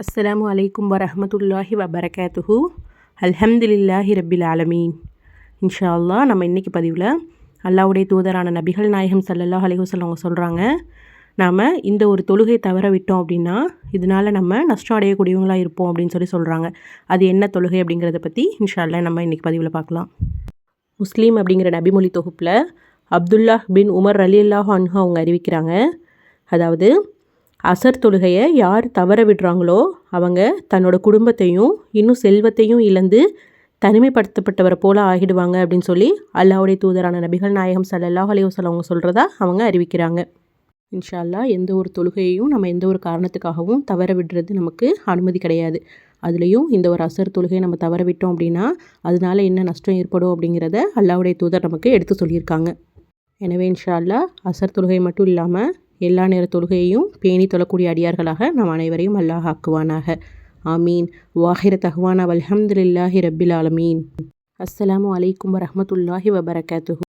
அஸ்ஸலாமு அலைக்கும் வரமத்துல்லாஹி வபரகாத்துஹு. அல்ஹம்துலில்லாஹி ரபில் ஆலமீன். இன்ஷா அல்லா நம்ம இன்றைக்கி பதிவில் அல்லாவுடைய தூதரான நபிகள் நாயகம் சல்லல்லாஹ் அலைஹுசல்லம் அவங்க சொல்கிறாங்க நாம் இந்த ஒரு தொழுகை தவற விட்டோம் அப்படின்னா இதனால் நம்ம நஷ்டம் அடையக்கூடியவங்களாக இருப்போம் அப்படின்னு சொல்லி சொல்கிறாங்க அது என்ன தொழுகை அப்படிங்கிறத பற்றி இன்ஷா அல்லா நம்ம இன்றைக்கி பதிவில் பார்க்கலாம். முஸ்லீம் அப்படிங்கிற நபிமொழி தொகுப்பில் அப்துல்லாஹ் பின் உமர் அலி அல்லாஹ் அன்ஹு அவங்க அறிவிக்கிறாங்க. அதாவது அசர் தொழுகையை யார் தவற விடுறாங்களோ அவங்க தன்னோட குடும்பத்தையும் இன்னும் செல்வத்தையும் இழந்து தனிமைப்படுத்தப்பட்டவரை போல ஆகிடுவாங்க அப்படின்னு சொல்லி அல்லாவுடைய தூதரான நபிகள் நாயகம் சல்லாஹ் அலைவசல் அவங்க சொல்கிறதா அவங்க அறிவிக்கிறாங்க. இன்ஷால்லா எந்த ஒரு தொழுகையையும் நம்ம எந்த ஒரு காரணத்துக்காகவும் தவற விடுறது நமக்கு அனுமதி கிடையாது. அதுலேயும் இந்த ஒரு அசர் தொழுகையை நம்ம தவற விட்டோம் அப்படின்னா அதனால என்ன நஷ்டம் ஏற்படும் அப்படிங்கிறத அல்லாவுடைய தூதர் நமக்கு எடுத்து சொல்லியிருக்காங்க. எனவே இன்ஷால்லா அசர் தொழுகை மட்டும் இல்லாமல் எல்லா நேர தொழுகையையும் பேணி தொழக்கூடிய அடியார்களாக நாம் அனைவரையும் அல்லாஹ் ஆக்குவானாக. ஆமீன். வாஹிர தஹ்வானா வல்ஹம்துலில்லாஹி ரபில் ஆலமீன். அஸ்லாம் வலைக்கம் வரமத்துல்லாஹி வபரகாத்து